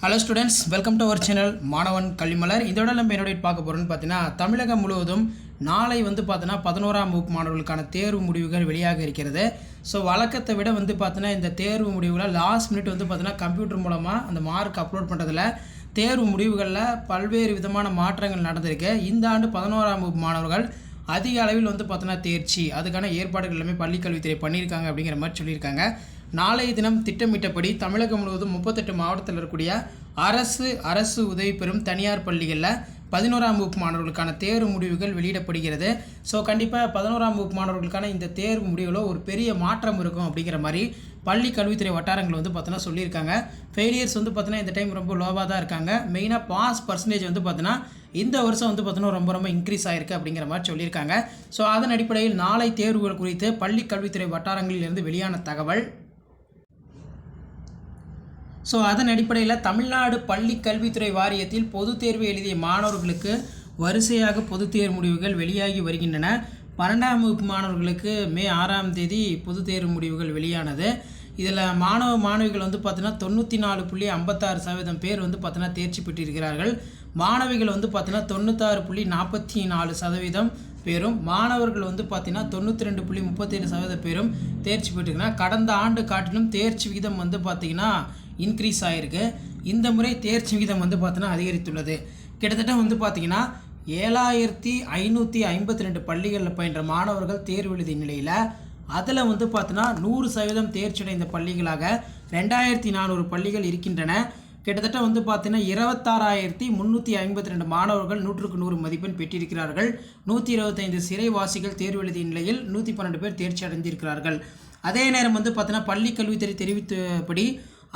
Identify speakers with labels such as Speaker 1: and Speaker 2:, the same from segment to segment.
Speaker 1: Hello students welcome to our channel மாணவன் கல்விமலர் இதோட நம்ம என்னோட பார்க்க போகிறோம்னு பார்த்தீங்கன்னா தமிழகம் முழுவதும் நாளை வந்து பார்த்தீங்கன்னா பதினோராம் வகுப்பு மாணவர்களுக்கான தேர்வு முடிவுகள் வெளியாக இருக்கிறது. ஸோ வழக்கத்தை விட வந்து பார்த்தீங்கன்னா இந்த தேர்வு முடிவுகளை லாஸ்ட் மினிட் வந்து பார்த்தீங்கன்னா கம்ப்யூட்டர் மூலமாக அந்த மார்க் அப்லோட் பண்ணுறதுல தேர்வு முடிவுகளில் பல்வேறு விதமான மாற்றங்கள் நடந்திருக்கு. இந்த ஆண்டு பதினோராம் வகுப்பு மாணவர்கள் அதிக அளவில் வந்து பார்த்தோன்னா தேர்ச்சி அதுக்கான ஏற்பாடுகள் எல்லாமே பள்ளிக்கல்வித்துறை பண்ணியிருக்காங்க அப்படிங்கிற மாதிரி சொல்லியிருக்காங்க. நாளைய தினம் திட்டமிட்டபடி தமிழகம் முழுவதும் முப்பத்தெட்டு மாவட்டத்தில் இருக்கக்கூடிய அரசு அரசு உதவி பெறும் தனியார் பள்ளிகளில் பதினோராம் வகுப்பு மாணவர்களுக்கான தேர்வு முடிவுகள் வெளியிடப்படுகிறது. ஸோ கண்டிப்பாக பதினோராம் வகுப்பு மாணவர்களுக்கான இந்த தேர்வு முடிவில் ஒரு பெரிய மாற்றம் இருக்கும் அப்படிங்கிற மாதிரி பள்ளி கல்வித்துறை வட்டாரங்கள் வந்து பார்த்தோன்னா சொல்லியிருக்காங்க. ஃபெயிலியர்ஸ் வந்து பார்த்தோன்னா இந்த டைம் ரொம்ப லோவாக தான் இருக்காங்க. மெயினாக பாஸ் பர்சன்டேஜ் வந்து பார்த்தோன்னா இந்த வருஷம் வந்து பார்த்தோன்னா ரொம்ப ரொம்ப இன்க்ரீஸ் ஆகிருக்கு அப்படிங்கிற மாதிரி சொல்லியிருக்காங்க. ஸோ அதன் அடிப்படையில் நாளை தேர்வுகள் குறித்து பள்ளி கல்வித்துறை வட்டாரங்களிலிருந்து வெளியான தகவல். ஸோ அதன் அடிப்படையில் தமிழ்நாடு பள்ளி கல்வித்துறை வாரியத்தில் பொதுத் தேர்வு எழுதிய மாணவர்களுக்கு வரிசையாக பொதுத் தேர்வு முடிவுகள் வெளியாகி வருகின்றன. பன்னெண்டாம் வகுப்பு மாணவர்களுக்கு மே ஆறாம் தேதி பொதுத் தேர்வு முடிவுகள் வெளியானது. இதில் மாணவ மாணவிகள் வந்து பார்த்தீங்கன்னா தொண்ணூற்றி நாலு புள்ளி ஐம்பத்தாறு சதவீதம் பேர் வந்து பார்த்தீங்கன்னா தேர்ச்சி பெற்றிருக்கிறார்கள். மாணவிகள் வந்து பார்த்தீங்கன்னா தொண்ணூத்தாறு புள்ளி நாற்பத்தி நாலு சதவீதம் பேரும் மாணவர்கள் வந்து பார்த்தீங்கன்னா தொண்ணூற்றி ரெண்டு புள்ளி முப்பத்தேழு சதவீத பேரும் தேர்ச்சி பெற்றுக்கிறாங்க கடந்த ஆண்டு காட்டிலும் தேர்ச்சி விகிதம் வந்து பார்த்திங்கன்னா இன்க்ரீஸ் ஆகிருக்கு இந்த முறை தேர்ச்சி விகிதம் வந்து பார்த்தோன்னா அதிகரித்துள்ளது. கிட்டத்தட்ட வந்து பார்த்திங்கன்னா ஏழாயிரத்தி ஐநூற்றி ஐம்பத்தி ரெண்டு பள்ளிகளில் பயின்ற மாணவர்கள் தேர்வு எழுதிய நிலையில் அதில் வந்து பார்த்தோன்னா நூறு சதவீதம் தேர்ச்சி அடைந்த பள்ளிகளாக ரெண்டாயிரத்தி நானூறு பள்ளிகள் இருக்கின்றன. கிட்டத்தட்ட வந்து பார்த்தீங்கன்னா இருபத்தாறாயிரத்தி முந்நூற்றி ஐம்பத்தி ரெண்டு மாணவர்கள் நூற்றுக்கு நூறு மதிப்பெண் பெற்றிருக்கிறார்கள். நூற்றி இருபத்தைந்து சிறைவாசிகள் தேர்வு எழுதிய நிலையில் நூற்றி பன்னெண்டு பேர் தேர்ச்சி அடைந்திருக்கிறார்கள். அதே நேரம் வந்து பார்த்தீங்கன்னா பள்ளி கல்வித்துறை தெரிவித்தபடி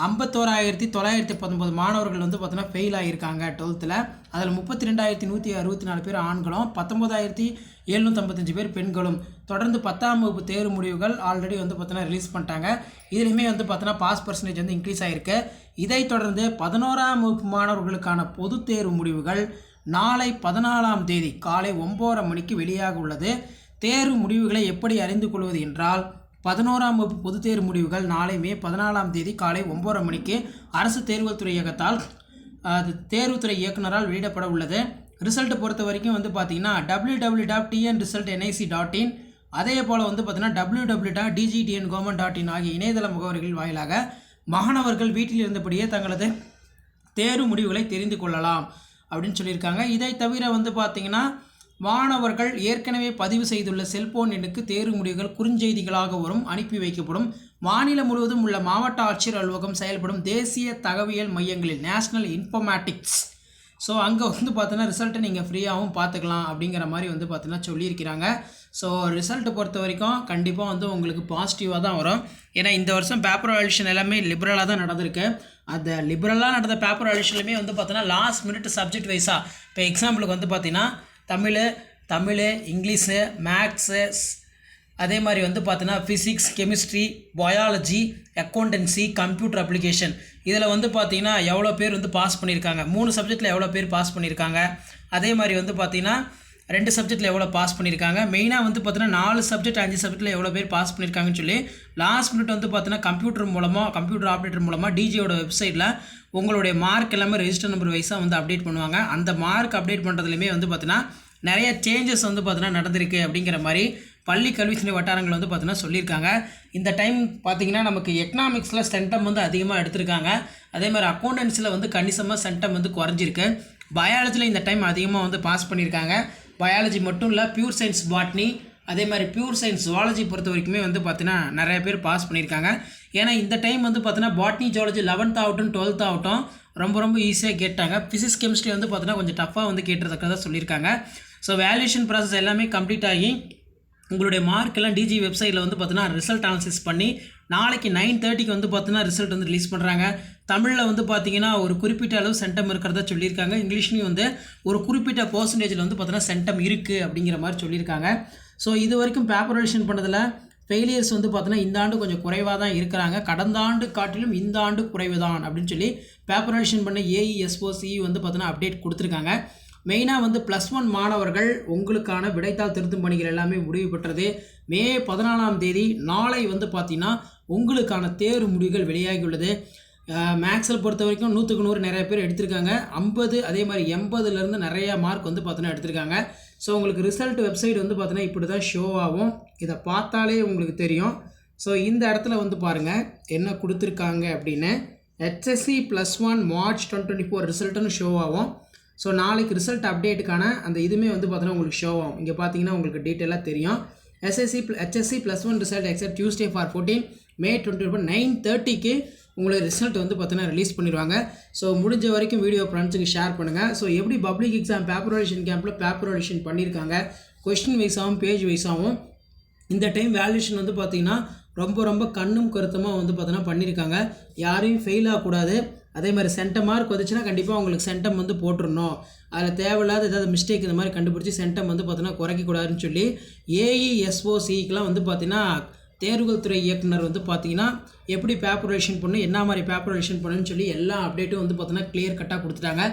Speaker 1: ஐம்பத்தோராயிரத்தி தொள்ளாயிரத்தி பத்தொம்பது மாணவர்கள் வந்து பார்த்தோன்னா ஃபெயில் ஆகியிருக்காங்க. டுவெல்த்தில் அதில் முப்பத்தி ரெண்டாயிரத்தி நூற்றி அறுபத்தி நாலு பேர் ஆண்களும் பத்தொம்போதாயிரத்தி எழுநூற்றம்பத்தஞ்சு பேர் பெண்களும். தொடர்ந்து பத்தாம் வகுப்பு தேர்வு முடிவுகள் ஆல்ரெடி வந்து பார்த்தோன்னா ரிலீஸ் பண்ணிட்டாங்க. இதுலேயுமே வந்து பார்த்தோன்னா பாஸ் பர்சன்டேஜ் வந்து இன்க்ரீஸ் ஆகிருக்கு இதைத் தொடர்ந்து பதினோராம் வகுப்பு மாணவர்களுக்கான பொது தேர்வு முடிவுகள் நாளை பதினாலாம் தேதி காலை ஒம்போதரை மணிக்கு வெளியாக உள்ளது. தேர்வு முடிவுகளை எப்படி அறிந்து கொள்வது என்றால் பதினோராம் வகுப்பு பொதுத் தேர்வு முடிவுகள் நாளை மே பதினாலாம் தேதி காலை ஒம்போதரை மணிக்கு அரசு தேர்வுகள் துறை இயக்கத்தால் அது தேர்வுத்துறை இயக்குனரால் வெளியிடப்பட உள்ளது. ரிசல்ட் பொறுத்த வரைக்கும் வந்து பார்த்தீங்கன்னா W W dot TN result NIC dot in. அதே போல் வந்து பார்த்தீங்கன்னா W W dot DGTN government dot in ஆகிய இணையதள முகவரிகள் வாயிலாக மாணவர்கள் வீட்டில் இருந்தபடியே தங்களது தேர்வு முடிவுகளை தெரிந்து கொள்ளலாம் அப்படின்னு சொல்லியிருக்காங்க. இதை தவிர வந்து பார்த்திங்கன்னா மாணவர்கள் ஏற்கனவே பதிவு செய்துள்ள செல்போன் எண்ணுக்கு தேர்வு முடிவுகள் குறுஞ்செய்திகளாக வரும் அனுப்பி வைக்கப்படும். மாநிலம் முழுவதும் உள்ள மாவட்ட ஆட்சியர் அலுவலகம் செயல்படும் தேசிய தகவியல் மையங்களில் நேஷனல் இன்ஃபர்மேட்டிக்ஸ் ஸோ அங்கே வந்து பார்த்தோன்னா ரிசல்ட்டை நீங்கள் ஃப்ரீயாகவும் பார்த்துக்கலாம் அப்படிங்கிற மாதிரி வந்து பார்த்தீங்கன்னா சொல்லியிருக்கிறாங்க. ஸோ ரிசல்ட்டை பொறுத்த வரைக்கும் கண்டிப்பாக வந்து உங்களுக்கு பாசிட்டிவாக தான் வரும். ஏன்னா இந்த வருஷம் பேப்பர் வேல்யூஷன் எல்லாமே லிபரலாக தான் நடந்திருக்கு. அந்த லிபரலாக நடந்த பேப்பர் வேல்யூஷன்லையுமே வந்து பார்த்தீங்கன்னா லாஸ்ட் மினிட் சப்ஜெக்ட் வைஸாக இப்போ எக்ஸாம்பிளுக்கு வந்து பார்த்தீங்கன்னா தமிழ் தமிழ் இங்கிலீஷு மேக்ஸு அதே மாதிரி வந்து பார்த்தீங்கன்னா physics chemistry biology accountancy computer application இதில் வந்து பார்த்திங்கன்னா எவ்வளோ பேர் வந்து பாஸ் பண்ணியிருக்காங்க? மூணு சப்ஜெக்டில் எவ்வளோ பேர் பாஸ் பண்ணியிருக்காங்க? அதே மாதிரி வந்து பார்த்திங்கன்னா ரெண்டு சப்ஜெக்ட்டில் எவ்வளோ பாஸ் பண்ணியிருக்காங்க மெயினாக வந்து பார்த்தீங்கன்னா நாலு சப்ஜெக்ட் அஞ்சு சப்ஜெக்ட்டில் எவ்வளோ பேர் பாஸ் பண்ணியிருக்காங்கன்னு சொல்லி லாஸ்ட் மினிட் வந்து பார்த்தீங்கன்னா கம்ப்யூட்டர் மூலமாக கம்ப்யூட்டர் ஆப்ரேட்டர் மூலமாக டிஜியோட வெப்சைட்டில் உங்களுடைய மார்க் எல்லாமே ரெஜிஸ்டர் நம்பர் வைஸாக வந்து அப்டேட் பண்ணுவாங்க. அந்த மார்க் அப்டேட் பண்ணுறதுலையுமே வந்து பார்த்தீங்கன்னா நிறைய சேஞ்சஸ் வந்து பார்த்தீங்கன்னா நடந்திருக்கு அப்படிங்கிற மாதிரி பள்ளி கல்வித்துறை வட்டாரங்கள் வந்து பார்த்தீங்கன்னா சொல்லியிருக்காங்க. இந்த டைம் பார்த்தீங்கன்னா நமக்கு எக்கனாமிக்ஸில் சென்டம் வந்து அதிகமாக எடுத்திருக்காங்க. அதே மாதிரி அக்கௌண்டன்ஸில் வந்து கணிசமாக சென்டம் வந்து குறைஞ்சிருக்கு. பயாலஜியில் இந்த டைம் அதிகமாக வந்து பாஸ் பண்ணியிருக்காங்க பயாலஜி மட்டும் இல்லை பியூர் சயின்ஸ் பாட்னி அதே மாதிரி பியூர் சயின்ஸ் ஜுவாலஜி பொறுத்த வரைக்குமே வந்து பார்த்தீங்கன்னா நிறைய பேர் பாஸ் பண்ணியிருக்காங்க. ஏன்னா இந்த டைம் வந்து பார்த்தீங்கன்னா பாட்னி ஜுவாலஜி லெவன்த் ஆகட்டும் டுவெல்த் ஆகட்டும் ரொம்ப ரொம்ப ஈஸியாக கேட்டாங்க. ஃபிசிக்ஸ் கெமிஸ்ட்ரி வந்து பார்த்தீங்கன்னா கொஞ்சம் டஃப்பாக வந்து கேட்டுறதுக்காக சொல்லியிருக்காங்க. ஸோ வேல்யூஷன் ப்ராசஸ் எல்லாமே கம்ப்ளீட் ஆகி உங்களுடைய மார்க் எல்லாம் டிஜி வெப்சைட்டில் வந்து பார்த்தீங்கன்னா ரிசல்ட் அனாலிசிஸ் பண்ணி நாளைக்கு நைன் தேர்ட்டிக்கு வந்து பார்த்தீங்கன்னா ரிசல்ட் வந்து ரிலீஸ் பண்ணுறாங்க தமிழில் வந்து பார்த்தீங்கன்னா ஒரு குறிப்பிட்ட அளவு சென்டம் இருக்கிறதா சொல்லியிருக்காங்க. இங்கிலீஷ்லேயும் வந்து ஒரு குறிப்பிட்ட பர்சன்டேஜில் வந்து பார்த்தீங்கன்னா சென்டம் இருக்குது அப்படிங்கிற மாதிரி சொல்லியிருக்காங்க. ஸோ இது வரைக்கும் பேப்பர் பண்ணதில் ஃபெயிலியர்ஸ் வந்து பார்த்தீங்கன்னா இந்த ஆண்டு கொஞ்சம் குறைவாக தான் இருக்கிறாங்க. கடந்த ஆண்டு காட்டிலும் இந்த ஆண்டு குறைவு தான் அப்படின்னு சொல்லி பேப்பர் பண்ண ஏஇஎஸ்ஓசி வந்து பார்த்தீங்கன்னா அப்டேட் கொடுத்துருக்காங்க. மெயினாக வந்து ப்ளஸ் ஒன் மாணவர்கள் உங்களுக்கான விடைத்தாள் திருத்தும் பணிகள் எல்லாமே முடிவு பெற்றது. மே பதினாலாம் தேதி நாளை வந்து பார்த்தீங்கன்னா உங்களுக்கான தேர்வு முடிவுகள் வெளியாகியுள்ளது மேக்ஸில் பொறுத்த வரைக்கும் நூற்றுக்கு நூறு நிறைய பேர் எடுத்திருக்காங்க. ஐம்பது அதே மாதிரி எண்பதுலேருந்து நிறையா மார்க் வந்து பார்த்தோன்னா எடுத்திருக்காங்க. ஸோ உங்களுக்கு ரிசல்ட் வெப்சைட் வந்து பார்த்தீங்கன்னா இப்படி தான் ஷோ ஆகும். இதை பார்த்தாலே உங்களுக்கு தெரியும். ஸோ இந்த இடத்துல வந்து பாருங்கள் என்ன கொடுத்துருக்காங்க அப்படின்னு. HSC plus one March twenty twenty four ரிசல்ட்டுன்னு show ஆகும். ஸோ நாளைக்கு ரிசல்ட் அப்டேட்டுக்கான அந்த இதுவுமே வந்து பார்த்தீங்கன்னா உங்களுக்கு ஷோ ஆகும். இங்கே பார்த்தீங்கன்னா உங்களுக்கு டீட்டெயிலாக தெரியும். SSC HSC plus one result except Tuesday for fourteen May twenty nine தேர்ட்டிக்கு உங்களுக்கு ரிசல்ட் வந்து பார்த்தீங்கன்னா ரிலீஸ் பண்ணிடுவாங்க. ஸோ முடிஞ்ச வரைக்கும் வீடியோ ஃப்ரெண்ட்ஸுக்கு ஷேர் பண்ணுங்கள் ஸோ எப்படி பப்ளிக் எக்ஸாம் பேப்பரேஷன் கேம்பில் பேப்பரேஷன் பண்ணியிருக்காங்க? கொஸ்டின் வைஸாகவும் பேஜ் வைஸாகவும் இந்த டைம் வேல்யூஷன் வந்து பார்த்திங்கன்னா ரொம்ப ரொம்ப கண்ணும் கருத்துமாக வந்து பார்த்தீங்கன்னா பண்ணியிருக்காங்க. யாரையும் ஃபெயில் ஆகக்கூடாது. அதே மாதிரி சென்டம் மார்க் வந்துச்சுன்னா கண்டிப்பாக உங்களுக்கு சென்டம் வந்து போட்டுருணும் அதில் தேவையில்லாத ஏதாவது மிஸ்டேக் இந்த மாதிரி கண்டுபிடிச்சி சென்டம் வந்து பார்த்தீங்கன்னா குறைக்கக்கூடாதுன்னு சொல்லி ஏஇஎஸ்ஓசிக்கெலாம் வந்து பார்த்தீங்கன்னா தேர்வுகள் துறை இயக்குனர் வந்து பார்த்தீங்கன்னா எப்படி பேப்பரேஷன் பண்ணணும் என்ன மாதிரி பேப்பரேஷன் பண்ணணும்னு சொல்லி எல்லா அப்டேட்டும் வந்து பார்த்தீங்கன்னா கிளியர் கட்டாக கொடுத்துட்டாங்க.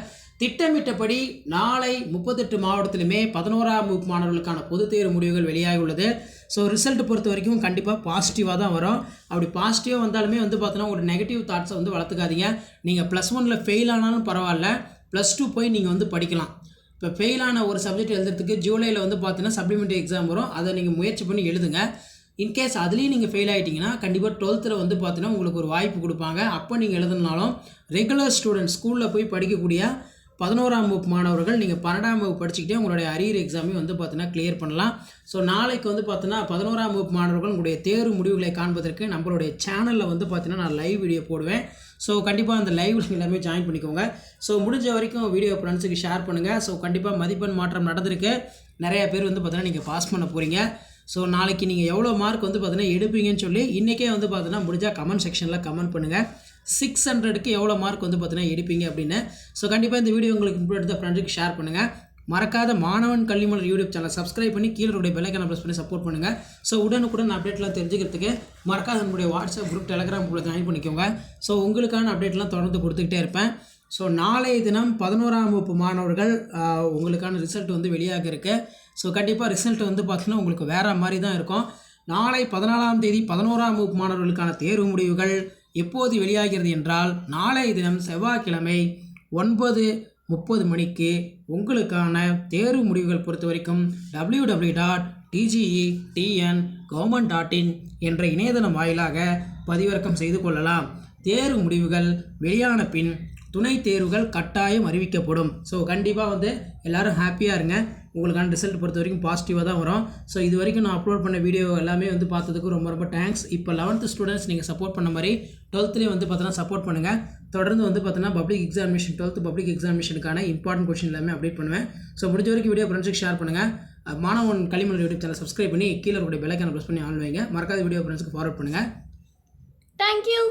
Speaker 1: திட்டமிட்டபடி நாளை முப்பத்தெட்டு மாவட்டத்திலுமே பதினோராம் வகுப்பு மாணவர்களுக்கான பொதுத் தேர்வு முடிவுகள் வெளியாகி உள்ளது ஸோ ரிசல்ட் பொறுத்த வரைக்கும் கண்டிப்பாக பாசிட்டிவாக தான் வரும். அப்படி பாசிட்டிவாக வந்தாலுமே வந்து பார்த்தோன்னா ஒரு நெகட்டிவ் தாட்ஸை வந்து வளர்த்துக்காதீங்க. நீங்கள் ப்ளஸ் ஒனில் ஃபெயில் ஆனாலும் பரவாயில்ல. ப்ளஸ் டூ போய் நீங்கள் வந்து படிக்கலாம். இப்போ ஃபெயிலான ஒரு சப்ஜெக்ட் எழுதுறதுக்கு ஜூலையில் வந்து பார்த்தீங்கன்னா சப்ளிமெண்ட்ரி எக்ஸாம் வரும். அதை நீங்கள் முயற்சி பண்ணி எழுதுங்க. இன்கேஸ் அதுலேயும் நீங்கள் ஃபெயில் ஆகிட்டிங்கன்னா கண்டிப்பாக டுவெல்த்தில் வந்து பார்த்தீங்கன்னா உங்களுக்கு ஒரு வாய்ப்பு கொடுப்பாங்க. அப்போ நீங்கள் எழுதுனாலும் ரெகுலர் ஸ்டூடெண்ட் ஸ்கூலில் போய் படிக்கக்கூடிய பதினோராம் வகுப்பு மாணவர்கள் நீங்கள் பன்னெண்டாம் வகுப்பு படிச்சுக்கிட்டே உங்களுடைய அரியர் எக்ஸாமே வந்து பார்த்தீங்கன்னா கிளியர் பண்ணலாம். ஸோ நாளைக்கு வந்து பார்த்தீங்கன்னா பதினோராம் வகுப்பு மாணவர்கள் உங்களுடைய தேர்வு முடிவுகளை காண்பதற்கு நம்மளுடைய சேனலில் வந்து பார்த்தீங்கன்னா நான் லைவ் வீடியோ போடுவேன். ஸோ கண்டிப்பாக அந்த லைவ் எல்லாமே ஜாயின் பண்ணிக்கோங்க. ஸோ முடிஞ்ச வரைக்கும் வீடியோ ஃப்ரெண்ட்ஸுக்கு ஷேர் பண்ணுங்கள் ஸோ கண்டிப்பாக மதிப்பெண் மாற்றம் நடந்திருக்கு. நிறைய பேர் வந்து பார்த்தீங்கன்னா நீங்கள் பாஸ் பண்ண போகிறீங்க ஸோ நாளைக்கு நீங்கள் எவ்வளோ மார்க் வந்து பார்த்தீங்கன்னா எடுப்பீங்கன்னு சொல்லி இன்றைக்கே வந்து பார்த்தீங்கன்னா முடிஞ்சால் கமெண்ட் செக்ஷனில் கமெண்ட் பண்ணுங்கள் சிக்ஸ் ஹண்ட்ரடுக்கு எவ்வளோ மார்க் வந்து பார்த்தீங்கன்னா எடுப்பீங்க அப்படின்னு. ஸோ கண்டிப்பாக இந்த வீடியோ உங்களுக்கு இம்ப்ரூவ் எடுத்த ஃப்ரெண்டுக்கு ஷேர் பண்ணுங்கள் மறக்காத மாணவன் கல்விமலர் யூடியூப் சேனல் சப்ஸ்கிரைப் பண்ணி கீழே உடைய பெல்லைக்கான ப்ரெஸ் பண்ணி சப்போர்ட் பண்ணுங்கள் ஸோ உடனுக்குடன் அப்டேட்லாம் தெரிஞ்சுக்கிறதுக்கு மறக்காத நம்மளுடைய வாட்ஸ்அப் குரூப் டெலகிராம் குரூப்பில் ஜாயின் பண்ணிக்கோங்க. ஸோ உங்களுக்கான அப்டேட்லாம் தொடர்ந்து கொடுத்துக்கிட்டே இருப்பேன். ஸோ நாளைய தினம் பதினோராம் வகுப்பு மாணவர்கள் உங்களுக்கான ரிசல்ட் வந்து வெளியாக இருக்கு. ஸோ கண்டிப்பாக ரிசல்ட் வந்து பார்த்தீங்கன்னா உங்களுக்கு வேறு மாதிரி தான் இருக்கும். நாளை பதினாலாம் தேதி பதினோராம் வகுப்பு மாணவர்களுக்கான தேர்வு முடிவுகள். எப்போது வெளியாகிறது என்றால் நாளைய தினம் செவ்வாய்க்கிழமை ஒன்பது முப்பது மணிக்கு உங்களுக்கான தேர்வு முடிவுகள் பொறுத்த வரைக்கும் W W dot DGE TN government dot in என்ற இணையதளம் வாயிலாக பதிவிறக்கம் செய்து கொள்ளலாம். தேர்வு முடிவுகள் வெளியான பின் துணை தேர்வுகள் கட்டாயம் அறிவிக்கப்படும். ஸோ கண்டிப்பாக வந்து எல்லோரும் ஹாப்பியாக இருங்க. உங்களுக்கான ரிசல்ட் பொறுத்த வரைக்கும் பாசிட்டிவாக தான் வரும். ஸோ இது வரைக்கும் நான் அப்லோட் பண்ண வீடியோ எல்லாமே வந்து பார்த்ததுக்கு ரொம்ப ரொம்ப தேங்க்ஸ் இப்போ லெவன்த்து ஸ்டூடெண்ட்ஸ் நீங்கள் சப்போர்ட் பண்ண மாதிரி டுவெல்த்துலேயே வந்து பார்த்தீங்கன்னா சப்போர்ட் பண்ணுங்கள் தொடர்ந்து வந்து பார்த்தீங்கன்னா பப்ளிக் எக்ஸாமினேஷன் டுவெல்த்து பப்ளிக் எக்ஸாமினேஷனுக்கான இம்பார்ட்டன்ட் கொஷின் எல்லாமே அப்டேட் பண்ணுவேன். ஸோ முடிஞ்ச வரைக்கும் வீடியோ ஃப்ரெண்ட்ஸுக்கு ஷேர் பண்ணுங்கள் மாணவன் களிமண் யூடியூப் சேனல் சப்ஸ்கிரைப் பண்ணி கீழே இருக்கக்கூடிய பெல்லைக்கான ப்ரெஸ் பண்ணி ஆன் வைங்க. மறக்காத வீடியோ ஃப்ரெண்ட்ஸுக்கு ஃபார்வர்ட் பண்ணுங்கள்
Speaker 2: தேங்க்யூ.